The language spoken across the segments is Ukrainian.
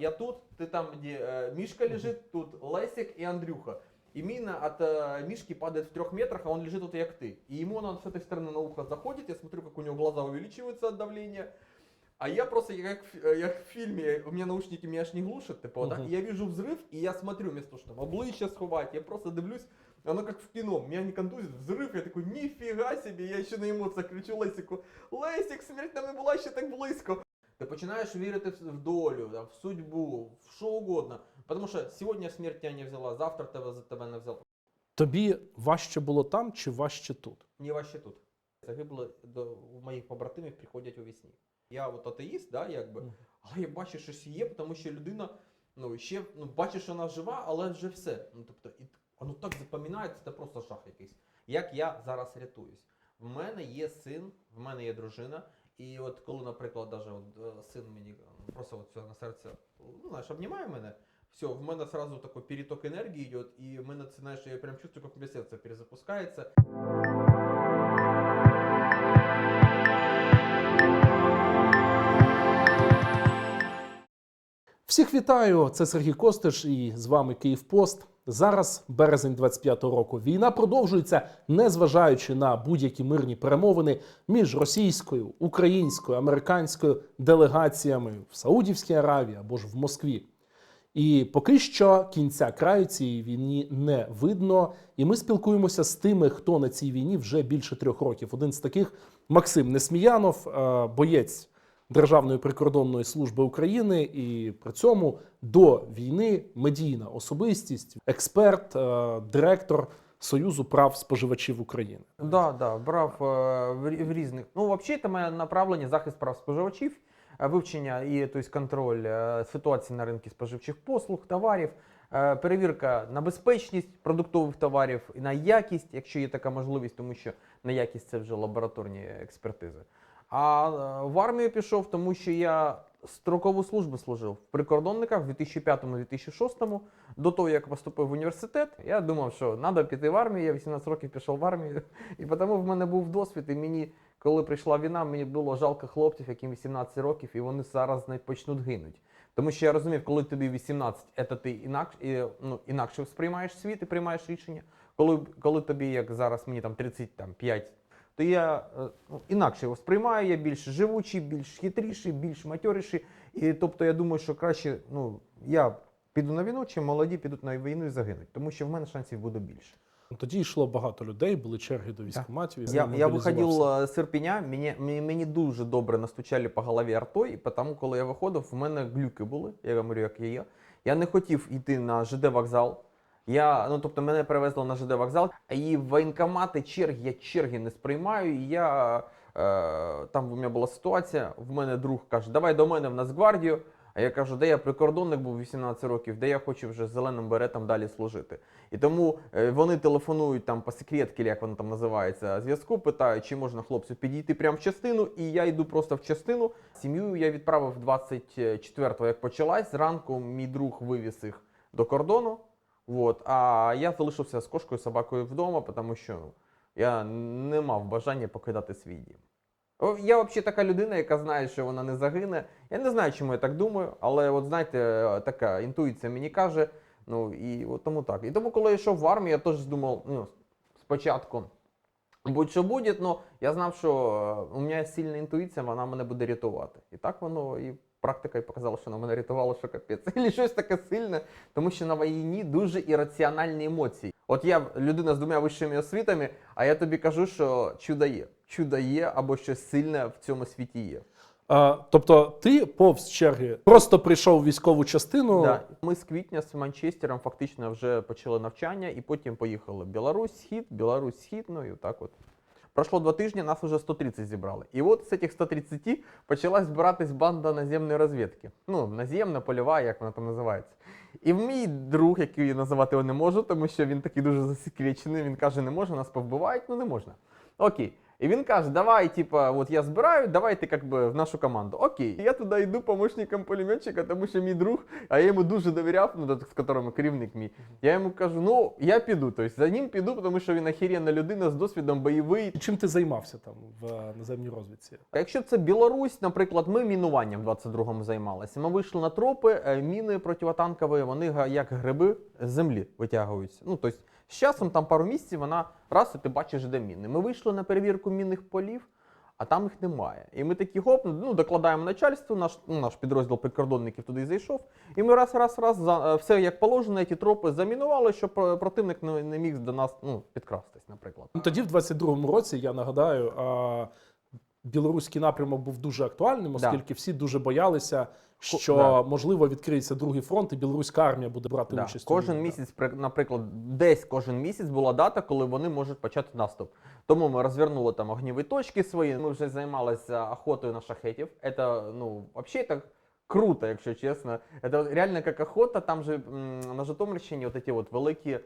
Я тут, ты там, где э, Мишка лежит, тут Лесик и Андрюха. И мина от э, Мишки падает в трех метрах, а он лежит вот как ты. И ему он с этой стороны на ухо заходит, я смотрю, как у него глаза увеличиваются от давления. А я просто, я как, в- э, я как в фильме, у меня наушники меня аж не глушат, типа, да? Мгм. и я вижу взрыв, и я смотрю, вместо того, чтобы обличье сховать, я просто дивлюсь, оно как в кино, меня не контузит, взрыв, я такой, нифига себе, я ще на емоціях кричу Лесику, Лесик, смерть нам не була ще так близько. Ти починаєш вірити в долю, там, в судьбу, в що угодно. Тому що сьогодні смерть тебе не взяла, завтра тебе за тебе не взяла. Тобі важче було там чи важче тут? Ні, важче тут. Загибли до у моїх побратимів приходять у вісні. Я от атеїст, да, якби, але я бачу, що щось є, тому що людина ну, ще ну, бачиш, що вона жива, але вже все. Ну, тобто, і воно так запам'ятається, це просто жах якийсь. Як я зараз рятуюсь? В мене є син, в мене є дружина. І от коли, наприклад, даже от, е, син мені е, просто от на серце, ну, знаєш, обнімає мене, все, в мене сразу такой переток енергії йде, і в мене це, знаєш, я прям чувствую, як мене серце перезапускається. Всіх вітаю! Це Сергій Костиш і з вами Київпост. Зараз березень 25-го року. Війна продовжується, незважаючи на будь-які мирні перемовини між російською, українською, американською делегаціями в Саудівській Аравії або ж в Москві. І поки що кінця краю цієї війні не видно. І ми спілкуємося з тими, хто на цій війні вже більше трьох років. Один з таких Максим Несміянов, е, боєць Державної прикордонної служби України, і при цьому до війни медійна особистість, експерт, е, директор Союзу прав споживачів України. Да, да, брав е, в, різних. Ну, взагалі, моє направлення захист прав споживачів, е, вивчення і тобто, контроль ситуації на ринку споживчих послуг, товарів, перевірка на безпечність продуктових товарів на якість, якщо є така можливість, тому що на якість це вже лабораторні експертизи. А е, в армію пішов, тому що я строкову службу служив в прикордонниках в 2005-2006. До того, як поступив в університет, я думав, що треба піти в армію. Я 18 років пішов в армію. І тому в мене був досвід. І мені, коли прийшла війна, мені було жалко хлопців, яким 18 років, і вони зараз не почнуть гинуть. Тому що я розумів, коли тобі 18, це ти інакше, ну, інакше сприймаєш світ і приймаєш рішення. Коли, коли тобі, як зараз мені там 35, то я е, ну, інакше його сприймаю, я більш живучий, більш хитріший, більш матьоріший. І тобто я думаю, що краще ну, я піду на війну, чим молоді підуть на війну і загинуть, тому що в мене шансів буде більше. Тоді йшло багато людей, були черги до військкоматів. Я, я виходив е, з Ірпеня, мені, мені, мені дуже добре настучали по голові артой, тому, коли я виходив, в мене глюки були, я говорю, як є. Я не хотів йти на ЖД вокзал. Я, ну, тобто мене перевезли на ЖД вокзал, і в воєнкомати черги, я черги не сприймаю. І я, е, там у мене була ситуація, в мене друг каже, давай до мене в Нацгвардію. А я кажу, де я прикордонник був 18 років, де я хочу вже з зеленим беретом далі служити. І тому е, вони телефонують там по секретки, як воно там називається, зв'язку, питають, чи можна хлопцю підійти прямо в частину, і я йду просто в частину. Сім'ю я відправив 24-го, як почалась. Зранку мій друг вивіз їх до кордону. Вот. А я залишився з кошкою, собакою вдома, тому що я не мав бажання покидати свій дім. Я взагалі така людина, яка знає, що вона не загине. Я не знаю, чому я так думаю, але от знаєте, така інтуїція мені каже. Ну і от тому так. І тому, коли я йшов в армію, я теж думав, ну, спочатку. Будь-що буде, але я знав, що е, у мене сильна інтуїція, вона мене буде рятувати. І так воно і практика і показала, що вона мене рятувала, що капець. І щось таке сильне, тому що на війні дуже ірраціональні емоції. От я людина з двома вищими освітами, а я тобі кажу, що чудо є. Чудо є або щось сильне в цьому світі є. А, тобто ти повз черги просто прийшов в військову частину. Да. Ми з квітня з Манчестером фактично вже почали навчання і потім поїхали Білорусь, Схід, Білорусь, Схід, ну і так от. Пройшло два тижні, нас вже 130 зібрали. І от з цих 130 почала збиратись банда наземної розвідки. Ну, наземна, польова, як вона там називається. І мій друг, який я називати його не можу, тому що він такий дуже засекречений, він каже, не можна, нас повбивають, ну не можна. Окей. І він каже: давай, типа, от я збираю, давай ти как би, в нашу команду. Окей. Я туди йду помощником пулеметчика, тому що мій друг, а я йому дуже довіряв, ну, з яким керівник мій. Я йому кажу, ну я піду. Тобто за ним піду, тому що він охеренна людина з досвідом бойовий. Чим ти займався там в е, наземній розвідці? Якщо це Білорусь, наприклад, ми мінуванням в 22-му займалися. Ми вийшли на тропи, е, міни противотанкові, вони як гриби з землі витягуються. Ну, тобто, з часом там пару місяців вона раз, і ти бачиш, де міни. Ми вийшли на перевірку мінних полів, а там їх немає. І ми такі хоп, ну, докладаємо начальству, наш, ну, наш підрозділ прикордонників туди зайшов. І ми раз, раз, раз, за, е, все як положено, ті тропи замінували, щоб противник не, не міг до нас ну, підкрастись, наприклад. Ну, Тоді, в 22-му році, я нагадаю, а, білоруський напрямок був дуже актуальним, Да. оскільки всі дуже боялися, що да. можливо відкриється другий фронт, і білоруська армія буде брати Да. участь. Кожен війні. місяць, при- наприклад, десь кожен місяць була дата, коли вони можуть почати наступ. Тому ми розвернули там огніві точки свої. Ми вже займалися охотою на шахетів. Це, ну, взагалі так круто, якщо чесно. Це реально як охота. Там же на Житомирщині от ці от великі е,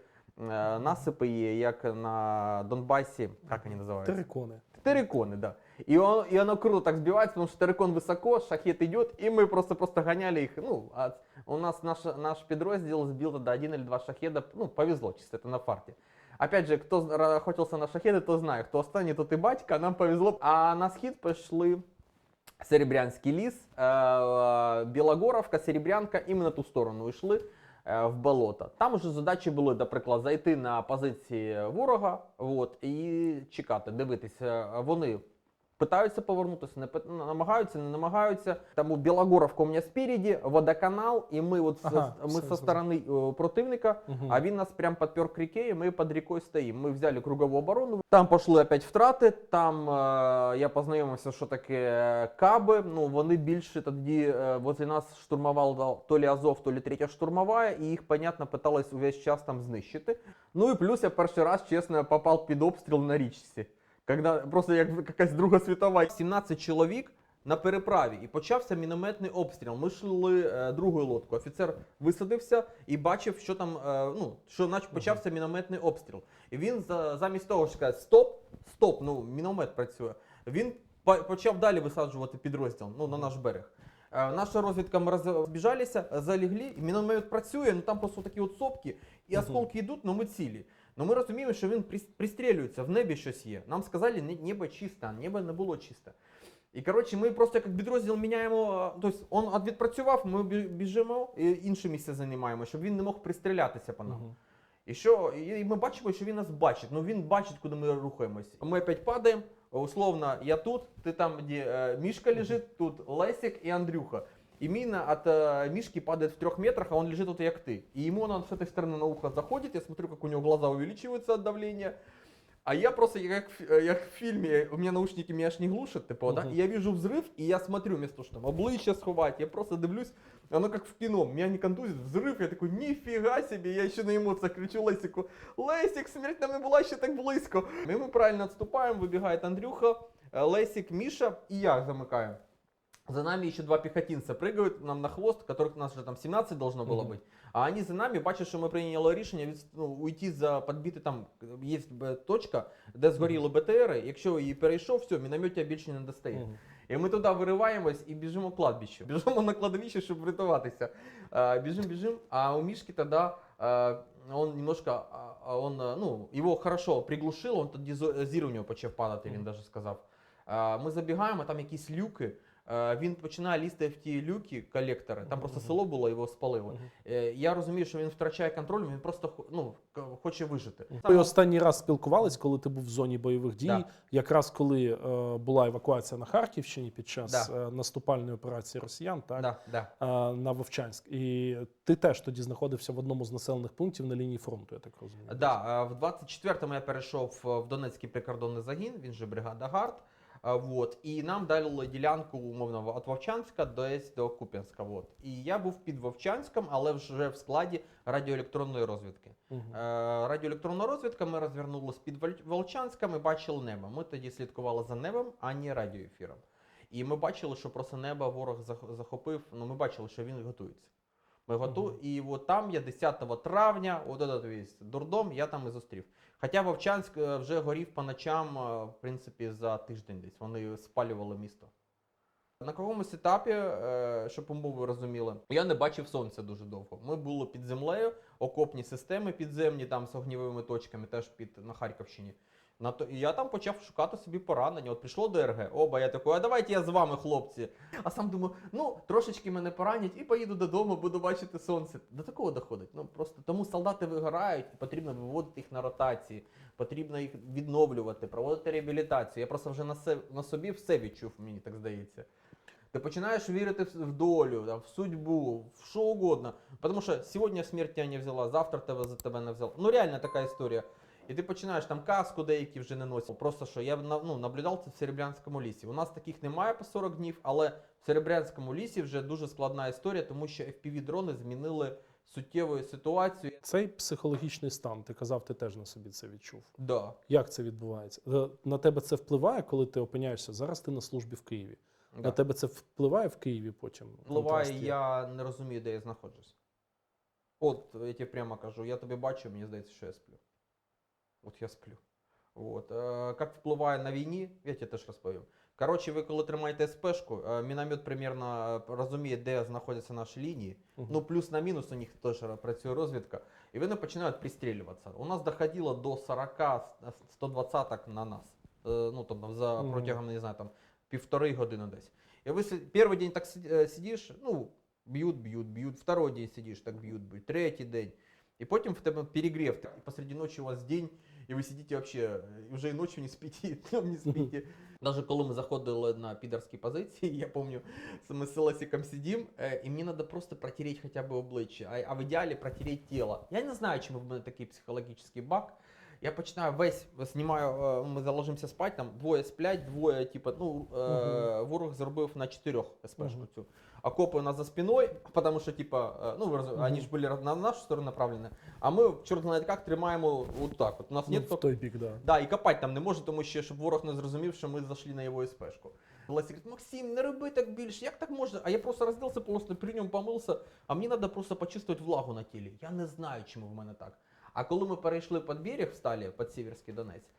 насипи є, як на Донбасі. Як вони називаються? Терикони. Терриконы, да. И, он, и оно круто так сбивается, потому что террикон высоко, шахет идет, и мы просто просто гоняли их. Ну, а у нас наш, наш подроздел сбил тогда один или два шахеда. Ну, повезло чисто, это на фарте. Опять же, кто зна- охотился на шахеды, то знает, кто останет, тот и батька, нам повезло. А на схід пішли Серебрянський ліс, е, е, Білогоровка, Серебрянка, і ми на ту сторону йшли е, в болото. Там вже задачі були, наприклад, зайти на позиції ворога от, і чекати, дивитися. Вони питаються повернутися, не намагаються, не намагаються. Тому Білогоровка у мене спереді, водоканал, і ми от Ага, ми все, со все. сторони е, противника, Мгм. а він нас прям подпер к реке, і ми під рекою стоїмо. Ми взяли кругову оборону. Там пішли опять втрати. Там е, я познайомився, що таке каби. Ну вони більше тоді е, возле нас штурмували то лі Азов, то лі третя штурмова, і їх, понятно, питались увесь час там знищити. Ну і плюс я перший раз, чесно, попав під обстріл на річці. Когда просто як якась друга світова. 17 чоловік на переправі і почався мінометний обстріл. Ми йшли е, другою лодкою. Офіцер висадився і бачив, що там, е, ну, що наче почався мінометний обстріл. І він за, замість того, що сказати стоп, стоп, ну міномет працює. Він по- почав далі висаджувати підрозділ ну, на наш берег. Е, Наша розвідка ми розбіжалися, залігли, і міномет працює, ну там просто такі от сопки, і Мгм. осколки йдуть, але ми цілі. Ну ми розуміємо, що він пристрілюється, в небі щось є. Нам сказали, «Ні- небо чисте, а небо не було чисте. І коротше, ми просто як підрозділ міняємо. Тобто він відпрацював, ми біжимо і інше місце займаємо, щоб він не мог пристрілятися по нам. Мгм. І що? І ми бачимо, що він нас бачить. Ну він бачить, куди ми рухаємось. Ми опять падаємо. Условно, я тут, ти там, де е, Мішка лежить, тут Лесик і Андрюха І міна от э, Мишки падает в трех метрах, а он лежит вот як ты. И ему он с этой стороны на ухо заходит, я смотрю, как у него глаза увеличиваются от давления. А я просто, як, в- э, як в фильме, у меня наушники меня аж не глушат, типа, да, Мгм. и я вижу взрыв, и я смотрю, вместо того, что там обличье сховать, я просто дивлюсь, оно как в кино, меня не контузит, взрыв, я такой, нифига себе, я еще на эмоциях кричу Лесику, Лесик, смерть нам не була ще так близько. І ми правильно відступаємо, вибігає Андрюха, е, Лесик, Міша і я замикаю. За нами еще два пехотинца прыгают нам на хвост, которых нас же там 17 должно было Мгм. быть. А они за нами бачать, що ми прийняли рішення від, ну, уйти за підбити там є б- точка, де згоріли БТРи. Якщо її перейшов, все, мінометя більше не достає. Мгм. І ми туди вириваємось і біжимо в кладбище. Біжимо на кладовище, щоб врятуватися. А, біжим, біжим. А у Мішки тоді а, он немножко, а, а, он, а, ну, його хорошо приглушило, он тоді зо- зір у нього почав падати, він Мгм. навіть сказав. А, ми забігаємо, а там якісь люки. А, він починає лізти в ті люки, колектори. Там просто село було, його спалили. Е, Я розумію, що він втрачає контроль, він просто ну, хоче вижити. Ви останній раз спілкувались, коли ти був в зоні бойових дій, Да. якраз коли е, була евакуація на Харківщині під час Да. е, наступальної операції росіян, так Да, да. е, на Вовчанськ. І ти теж тоді знаходився в одному з населених пунктів на лінії фронту, я так розумію. Да, е, в 24-му я перейшов е, в Донецький прикордонний загін, він же бригада ГАРД. Вот, і нам дали ділянку умовно від Вовчанська десь до Куп'янська. Вот. І я був під Вовчанськом, але вже в складі радіоелектронної розвідки. Е, Радіоелектронна розвідка, ми розвернулися під Волчанськом і бачили небо. Ми тоді слідкували за небом, а не радіоефіром. І ми бачили, що просто небо ворог зах- захопив. Ну, ми бачили, що він готується. Ми. Мгм. І от там я 10 травня, от этот весь дурдом, я там і зустрів. Хоча Вовчанськ е, вже горів по ночам, е, в принципі, за тиждень десь. Вони спалювали місто. На якомусь етапі, е, щоб умови розуміли, я не бачив сонця дуже довго. Ми були під землею, окопні системи підземні, там з огнівими точками, теж під на Харківщині. На то, і я там почав шукати собі поранення. От прийшло ДРГ, оба, я такий, а давайте я з вами, хлопці. А сам думаю, ну трошечки мене поранять і поїду додому, буду бачити сонце. До такого доходить. Ну просто тому солдати вигорають, і потрібно виводити їх на ротації, потрібно їх відновлювати, проводити реабілітацію. Я просто вже на, се, на собі все відчув, мені так здається. Ти починаєш вірити в долю, в судьбу, в що угодно. Тому що сьогодні смерть тебе не взяла, завтра тебе за тебе не взяла. Ну реально така історія. І ти починаєш там каску деякі вже не носять. Просто що я ну, наблюдав це в Серебрянському лісі. У нас таких немає по 40 днів, але в Серебрянському лісі вже дуже складна історія, тому що FPV-дрони змінили суттєву ситуацію. Цей психологічний стан, ти казав, ти теж на собі це відчув. Да. Як це відбувається? Е, На тебе це впливає, коли ти опиняєшся зараз. Ти на службі в Києві. Да. На тебе це впливає в Києві потім. Впливає, я не розумію, де я знаходжусь. От, я тебе прямо кажу, я тебе бачу, мені здається, що я сплю. От я сплю. От. Е, як впливає на війні, я тебе теж розповім. Коротше, ви коли тримаєте СПшку, е, міномет примерно е, розуміє, де знаходяться наші лінії. Мгм. Ну, плюс на мінус у них теж працює розвідка. І вони починають пристрілюватися. У нас доходило до 40-120 на нас. Ну, тобто, за протягом, не знаю, там, півтори години десь. І ви перший день так сидиш, ну, б'ють, б'ють, б'ють, второй день сидиш, так б'ють, б'ють, третій день. І потім в тебе перегрів, і посреди ночі у вас день, і ви сидите вообще, і вже і ночі не спите, і днем не спите. Даже коли ми заходили на підерські позиції, я пам'ятаю, ми з Селесиком сидим, е, і мені треба просто протереть хоча б обличчя, а, а в ідеалі протереть тіло. Я не знаю, чому в мене такий психологічний баг. Я починаю весь знімаю, е, ми заложимося спати, там двоє сплять, двоє, типу, ну, е, ворог зробив на чотирьох СПшку Мгм. цю. Окопи у нас за спиною, тому що, типа, е, ну, ви роз- Мгм. вони ж на нашу сторону направлені, а ми, чорт знає як, тримаємо от так. От у нас Ну, нет в той бік, да. Да, і копати там не може, тому що щоб ворог не зрозумів, що ми зайшли на його СПшку. Лесі говорить, Максим, не роби так більше, як так можна? А я просто розділся, просто при ньому помився, а мені треба просто почувствувати влагу на тілі. Я не знаю, чому в мене так. А коли ми перейшли під берег встали, під Сіверський Донець,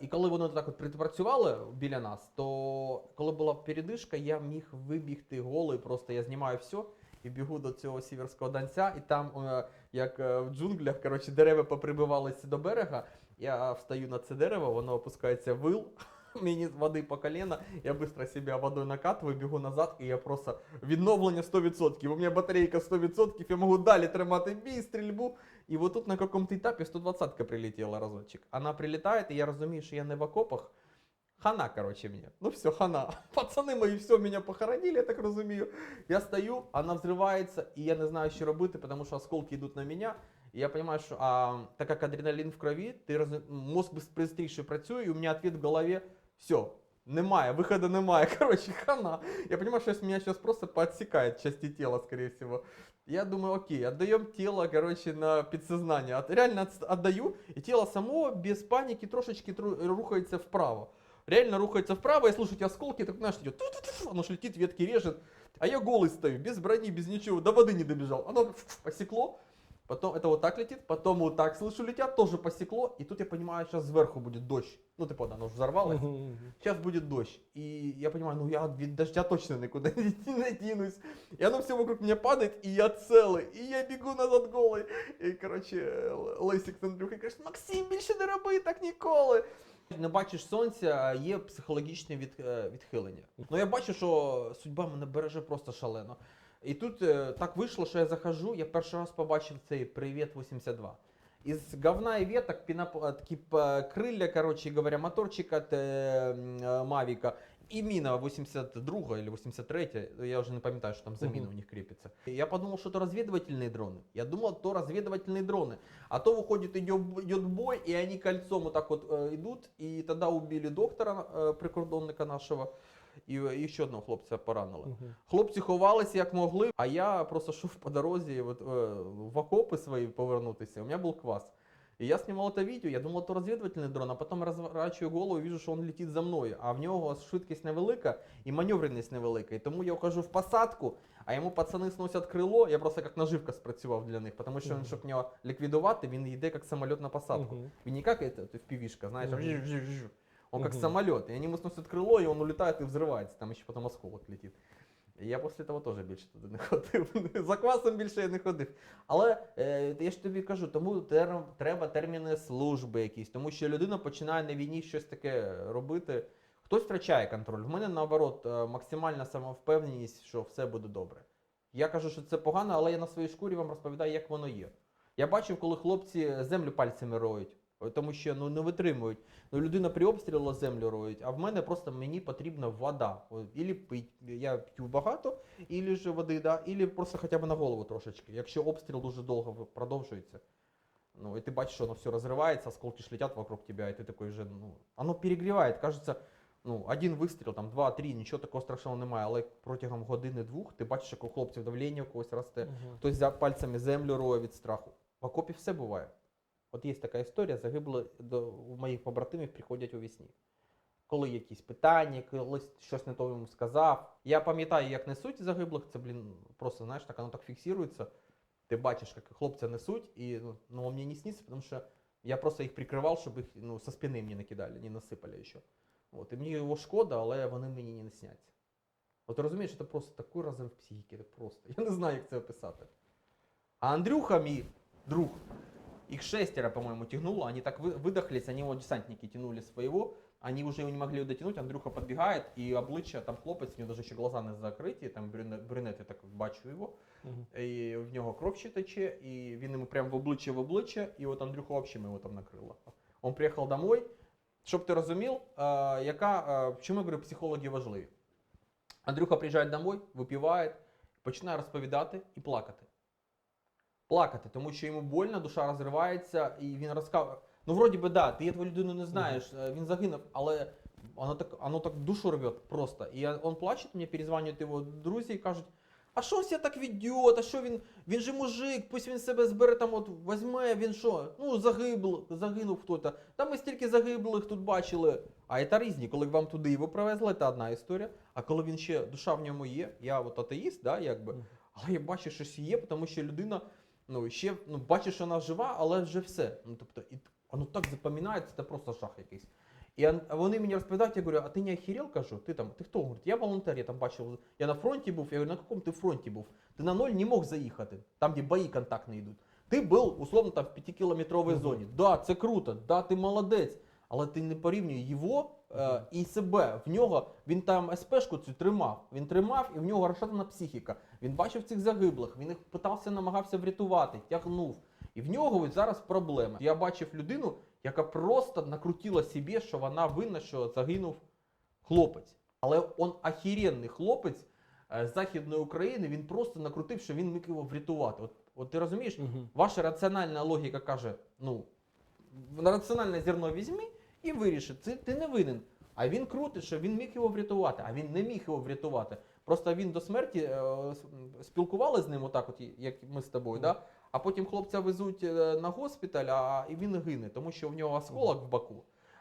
і коли вони так от припрацювали біля нас, то коли була передишка, я міг вибігти голий, просто я знімаю все. І бігу до цього сіверського донця, і там, е, як е, в джунглях, коротше, дерева поприбивалися до берега. Я встаю на це дерево, воно опускається вил, мені води по колено, я швидко себе водою накатую, бігу назад, і я просто відновлення 100%. У мене батарейка 100%, я можу далі тримати бій, стрільбу. І от тут на якомусь етапі 120-ка прилетіла разочек. Вона прилітає, і я розумію, що я не в окопах. Хана, короче, мне. Ну все, хана. Пацани мої все меня похоронили, я так розумію. Я стою, вона взривається, і я не знаю, що робити, тому що осколки йдуть на мене. І я розумію, що а, так як адреналін в крові, ти роз... мозк швидше працює, і у мене відповідь в голові. Все, немає, виходу немає. Короче, хана. Я розумію, що меня сейчас просто подсекает части тела, скорее всего. Я думаю, окей, отдаем тело, короче, на подсознание. От, реально отдаю, и тело само без паники трошечки тру- рухается вправо. Реально рухается вправо, и слушайте, осколки, так знаешь, идет, оно ж летит, ветки режет. А я голый стою, без брони, без ничего, до воды не добежал. Оно посекло, потом это вот так летит, потом вот так, слышу, летят, тоже посекло. И тут я понимаю, сейчас сверху будет дождь. Ну, типа, да, оно уже взорвалось. Мгм, мгм. Сейчас будет дождь. И я понимаю, ну я от дождя точно никуда не, не денусь. И оно все вокруг меня падает, и я целый. И я бегу назад голый. И, короче, Л- Лесик з Андрюхою каже, Максим, більше не роби так ніколи. Не бачиш сонця, є психологічне від, е, відхилення. Ну я бачу, що судьба мене береже просто шалено. І тут так вийшло, що я захожу, я перший раз побачив цей привіт 82. Із говна і веток, піноп... такі крилля, коротше говоря, моторчик від Мавіка і міна 82 или 83, я вже не пам'ятаю, що там за міна у них кріпиться. Я подумав, що це розвідувальні дрони. Я думав, то розвідувальні дрони. А то виходить, йде бой, і вони кольцом отак от йдуть, і тоді убили доктора прикордонника нашого. І, і ще одного хлопця поранили. Мгм. Хлопці ховалися як могли, а я просто йшов по дорозі от, е, в окопи свої повернутися. У мене був квас. І я знімав це відео, я думав, то розвідувальний дрон, а потім розворачую голову і бачу, що він летить за мною. А в нього швидкість невелика і маневреність невелика. І тому я вхожу в посадку, а йому пацани сносять крило, я просто як наживка спрацював для них, тому що він, щоб нього ліквідувати, він йде як самоліт на посадку. Він не как это, ты в Мгм. жу-жу-жу. Он как Мгм. самолет, и они ему сносят крыло, и он улетает и взрывается, там еще потом осколок летит. Я після того теж більше туди не ходив. За квасом більше я не ходив. Але е, я ж тобі кажу, тому тер- треба терміни служби якісь, тому що людина починає на війні щось таке робити. Хтось втрачає контроль. В мене наоборот е, максимальна самовпевненість, що все буде добре. Я кажу, що це погано, але я на своїй шкурі вам розповідаю, як воно є. Я бачив, коли хлопці землю пальцями роють, тому що ну, не витримують. Ну, людина при обстрілу землю роють, а в мене просто мені потрібна вода. О, Ілі пить. Я п'ю багато, ілі ж води, да, ілі просто хоча б на голову трошечки. Якщо обстріл дуже довго в- продовжується. Ну, и ты бачишь, что оно все разрывается, осколки ж летят вокруг тебя, и ты такой же, ну, оно перегревает, кажется, ну, один вистріл, там, два, три, нічого такого страшного немає, але протягом години-двох ти бачиш, як у хлопців давлення у когось росте, Мгм. хтось за пальцями землю роє від страху. В окопі все буває. От є така історія, загибли до у моїх побратимів приходять у вісні. Коли якісь питання, коли щось не то йому сказав. Я пам'ятаю, як несуть загиблих, це, блін, просто, знаєш, так воно так фіксується. Ти бачиш, як хлопця несуть, і ну, ну мені не снится, тому що я просто їх прикривав, щоб їх ну, со спини мені не кидали, не насипали ще. От, і мені його шкода, але вони мені не сняться. От розумієш, це просто такий розрив психіки, це просто. Я не знаю, як це описати. А Андрюха, мій друг, их шестеро, по-моему, тянуло, они так вы- выдохлись, они его десантники тянули своего, они уже его не могли дотянуть, Андрюха подбегает, и обличчя, там хлопець, у нього даже ще глаза не закриті, там брюнет, я так бачу його, Мгм. і в нього кров ще тече, і він йому прямо в обличчя в обличчя, і от Андрюха взагалі його там накрило. Он приїхав домой, щоб ти розумів, яка, чому я говорю, психологи важливі. Андрюха приїжджає домой, випиває, починає розповідати і плакати. Плакати, тому що йому больно, душа розривається, і він розказує. Ну, вроді би, да, ти эту людину не знаєш, е, він загинув, але воно так, воно так душу рвет просто. І він плаче, мені перезвонюють його друзі і кажуть, а що себе так ведет, а що він, він же мужик, пусть він себе збере там от возьме, він що, ну загибл, загинув хтось. Та ми стільки загиблих тут бачили. А це різні, коли вам туди його привезли, це одна історія. А коли він ще, душа в ньому є, я от атеїст, да, якби, але я бачу, що щось є, тому що людина, ну, ще, ну, бачиш, що вона жива, але вже все. Ну, тобто, і воно так запам'ятається, це просто жах якийсь. І вони мені розповідають, я говорю, а ти не охерел, кажу, ти там, ти хто? Говорить, я волонтер, я там бачив, я на фронті був, я говорю, на якому ти фронті був? Ти на ноль не мог заїхати, там, де бої контактні йдуть. Ти був, условно, там в 5-кілометровій зоні. Да, це круто, да, ти молодець, але ти не порівнюй його е, і себе. В нього, він там СПшку цю тримав, він тримав, і в нього розшатана психіка. Він бачив цих загиблих, він їх питався, намагався врятувати, тягнув. І в нього ось зараз проблеми. Я бачив людину, яка просто накрутила собі, що вона винна, що загинув хлопець. Але он охеренний хлопець е, з Західної України, він просто накрутив, що він міг його врятувати. От, от ти розумієш, Мгм. ваша раціональна логіка каже: ну, раціональне зерно візьми і виріши, це ти не винен. А він крутить, що він міг його врятувати, а він не міг його врятувати. Просто він до смерті е, спілкували з ним, отак, от, як ми з тобою, да? а потім хлопця везуть е, на госпіталь, а і він гине, тому що в нього осколок в боку.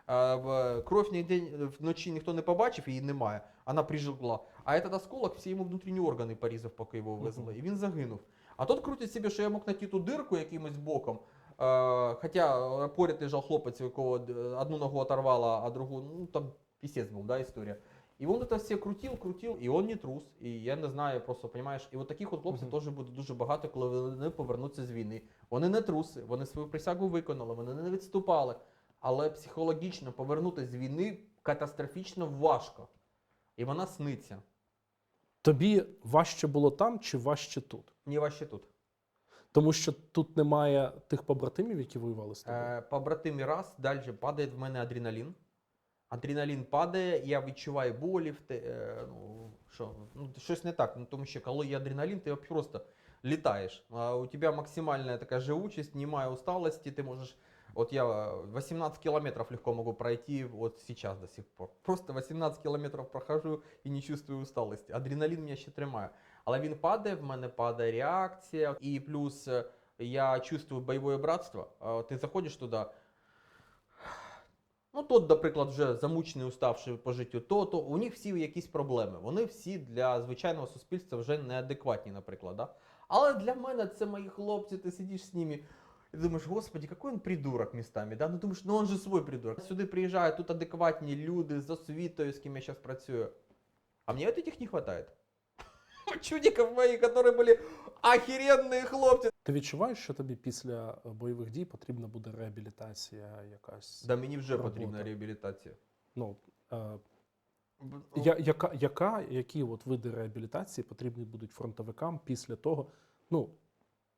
Е, Кров ніде вночі ніхто не побачив, її немає, вона прижигла. А этот осколок всі йому внутрішні органи порізав, поки його везли, і він загинув. А тут крутить собі, що я мог знайти ту дирку якимось боком. Е, хоча поряд лежав хлопець, у якого е, одну ногу оторвало, а другу, ну там пісець був, да, історія. І він це все крутив, крутив, і він не трус. І я не знаю, просто розумієш, і от таких от хлопців теж буде дуже багато, коли вони повернуться з війни. Вони не труси, вони свою присягу виконали, вони не відступали. Але психологічно повернутися з війни катастрофічно важко. І вона сниться. Тобі важче було там чи важче тут? Мені важче тут. Тому що тут немає тих побратимів, які воювали з тобою. Е, побратимі раз, далі падає в мене адреналін. Адреналін падає, я відчуваю болі, е, ну, що, ну, щось не так. Ну, тому що коли є адреналін, ти просто літаєш. А у тебе максимальна така живучість, немає усталості, ти можеш. Вот я 18 километров легко могу пройти вот сейчас до сих пор. Просто 18 километров прохожу і не чувствую усталості. Адреналін мене ще тримає. Але він падає, в мене падає реакція, і плюс е, я чувствую бойове братство. Ти заходиш туди, Ну, тот, наприклад, вже замучений, уставший по життю, то, то у них всі якісь проблеми. Вони всі для звичайного суспільства вже неадекватні, наприклад. Да? Але для мене це мої хлопці, ти сидиш з ними. І думаєш, господи, який він придурок містами, да? Ну думаєш, ну він же свой придурок. Сюди приїжджають тут адекватні люди з освітою, з ким я зараз працюю. А мне вот этих не хватает. Чудиков моих, которые были охеренные хлопці. Ти відчуваєш, що тобі після е, бойових дій потрібна буде реабілітація якась? Да мені вже Робота. потрібна реабілітація. Ну, е, Б- я, яка, яка, які от види реабілітації потрібні будуть фронтовикам після того? Ну,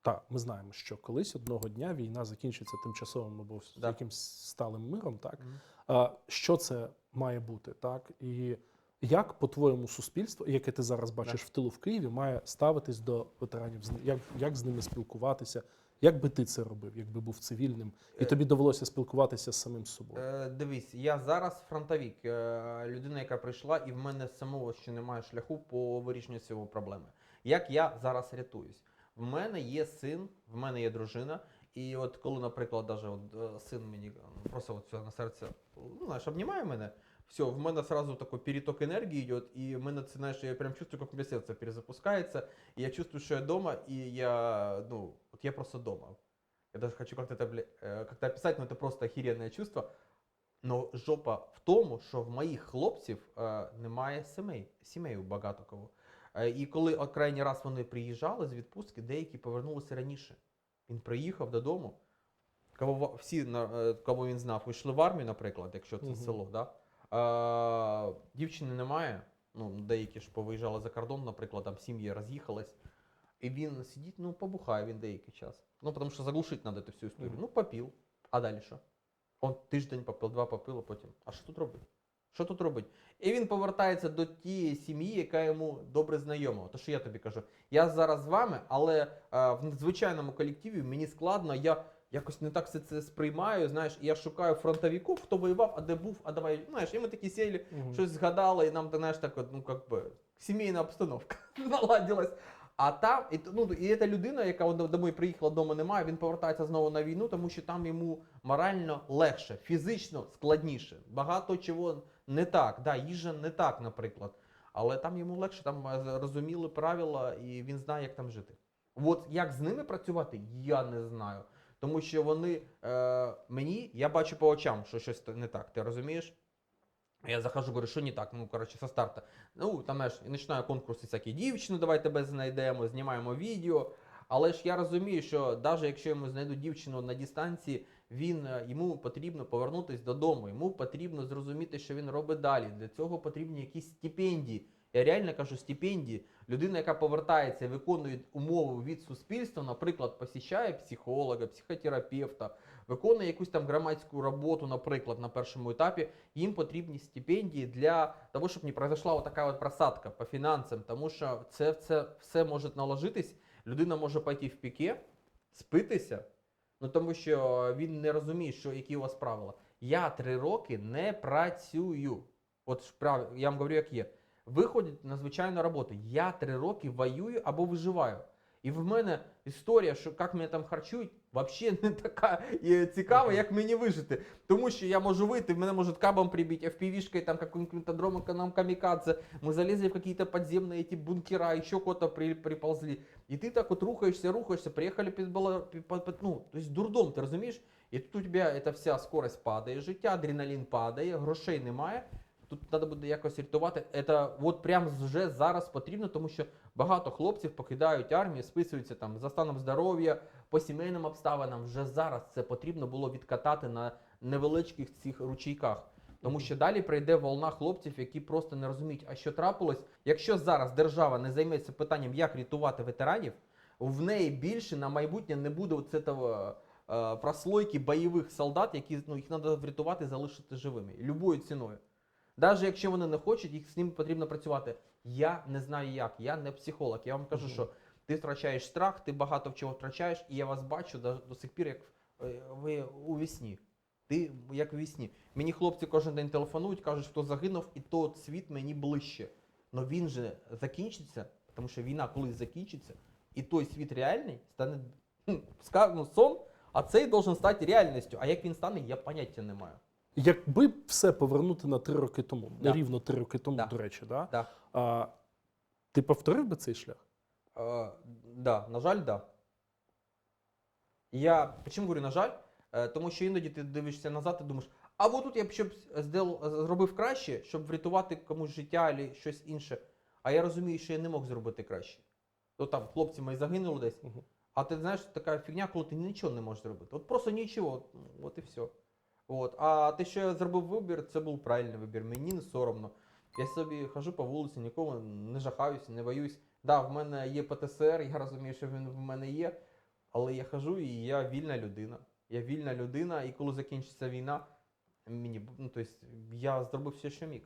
так, ми знаємо, що колись одного дня війна закінчиться тимчасовим або з Да. якимсь сталим миром, так? Мгм. А, що це має бути, так? І як, по-твоєму, суспільство, яке ти зараз бачиш в тилу в Києві, має ставитись до ветеранів? Як, як з ними спілкуватися? Як би ти це робив, якби був цивільним, і Е, тобі довелося спілкуватися з самим собою? Е, дивись, я зараз фронтовік, е, людина, яка прийшла, і в мене самого ще немає шляху по вирішенню цього проблеми. Як я зараз рятуюсь? В мене є син, в мене є дружина. І от коли, наприклад, даже от, син мені е, просто на серце, ну, знаєш, обнімає мене, все, в мене сразу такой переток энергии идет, и в мене, це, знаєш, я прям чувствую, как у меня сердце перезапускается, и я чувствую, что я дома, и я, ну, вот я просто дома. Я даже хочу как-то это, бля, э, как-то описать, но это просто охеренное чувство. Но жопа в тому, що в моїх хлопців е, немає сімей, сімей у багато кого. Е, і коли от крайній раз вони приїжджали з відпустки, деякі повернулися раніше. Він приїхав додому. Кого ва- всі, на- е, кого він знав, йшли в армію, наприклад, якщо це Мгм. село. Да? Е, дівчини немає. Ну, деякі ж повиїжджали за кордон, наприклад, там сім'ї роз'їхались. І він сидить, ну, побухає він деякий час. Ну, тому що заглушити треба цю всю історію. Мгм. Ну, попів. А далі що? Он тиждень попив, два попив, а потім. А що тут робить? Що тут робить? І він повертається до тієї сім'ї, яка йому добре знайома. То що я тобі кажу, я зараз з вами, але е, в звичайному колективі мені складно, я якось не так все це сприймаю. Знаєш, і я шукаю фронтовиків, хто воював, а де був, а давай. Знаєш, і ми такі сіли, Мгм. щось згадали, і нам, знаєш, так, ну, как би, сімейна обстановка наладилась. А там, і, ну, і ця людина, яка домой приїхала, вдома немає, він повертається знову на війну, тому що там йому морально легше, фізично складніше. Багато чого не так. Да, їжа не так, наприклад. Але там йому легше, там е, розуміли правила, і він знає, як там жити. От як з ними працювати, я не знаю. Тому що вони е, мені, я бачу по очам, що щось не так. Ти розумієш? Я захожу, говорю, що не так, ну, коротше, со старта. Ну, там знаєш, і починаю конкурси всякі дівчину, давай тебе знайдемо, знімаємо відео. Але ж я розумію, що навіть якщо йому знайдуть дівчину на дистанції, він, е, йому потрібно повернутися додому, йому потрібно зрозуміти, що він робить далі. Для цього потрібні якісь стипендії. Я реально кажу стипендії. Людина, яка повертається виконує умови від суспільства, наприклад, посіщає психолога, психотерапевта, виконує якусь там громадську роботу, наприклад, на першому етапі, їм потрібні стипендії для того, щоб не произошла вот така от просадка по фінансам, тому що це, це все може наложитись. Людина може пойти в піке, спитися, ну тому що він не розуміє, що які у вас правила. Я три роки не працюю. От я вам говорю, як є. Виходять на звичайну роботу. Я три роки воюю або виживаю. І в мене історія, що як мене там харчують, взагалі не така е, цікава, як мені вижити. Тому що я можу вийти, мене можуть кабом прибити, FPV-шкой, там каким-то дромом нам камикадзе. Мы залезли в какие-то подземные эти бункера, еще куда-то при, приползли. И ты так вот рухаешься, рухаешься, приехали під бала- пі- по- по- ну, то есть дурдом, ти розумієш? І тут у тебе эта вся скорость падає, життя, адреналін падає, грошей немає. Тут треба буде якось рятувати. Це от прям вже зараз потрібно, тому що багато хлопців покидають армію, списуються там за станом здоров'я, по сімейним обставинам. Вже зараз це потрібно було відкатати на невеличких цих ручейках. Тому що далі прийде волна хлопців, які просто не розуміють, а що трапилось. Якщо зараз держава не займеться питанням, як рятувати ветеранів, в неї більше на майбутнє не буде цього е, прослойки бойових солдат, які ну, їх треба врятувати, залишити живими любою ціною. Навіть якщо вони не хочуть, їх з ними потрібно працювати. Я не знаю як, я не психолог. Я вам кажу, Мгм. що ти втрачаєш страх, ти багато в чого втрачаєш, і я вас бачу до, до сих пір, як е, ви у вісні. Ти як у вісні. Мені хлопці кожен день телефонують, кажуть, хто загинув, і той світ мені ближче. Но він же закінчиться, тому що війна колись закінчиться, і той світ реальний стане ну, сон, а цей должен стати реальністю. А як він стане, я поняття не маю. Якби все повернути на три роки тому, Да. рівно три роки тому, Да. до речі, да? Да. А, ти повторив би цей шлях? Е, да, на жаль, да. Я чому говорю, на жаль? Е, тому що іноді ти дивишся назад і думаєш, а от тут я б щоб зробив краще, щоб врятувати комусь життя або щось інше. А я розумію, що я не мог зробити краще. То там хлопці мої загинули десь. Мгм. А ти знаєш, така фігня, коли ти нічого не можеш зробити. От просто нічого, от, от і все. От. А те, що я зробив вибір, це був правильний вибір. Мені не соромно. Я собі хожу по вулиці, нікого не жахаюся, не боюсь. Да, в мене є ПТСР, я розумію, що він в мене є, але я хожу і я вільна людина. Я вільна людина, і коли закінчиться війна, мені ну, тобто, я зробив все, що міг.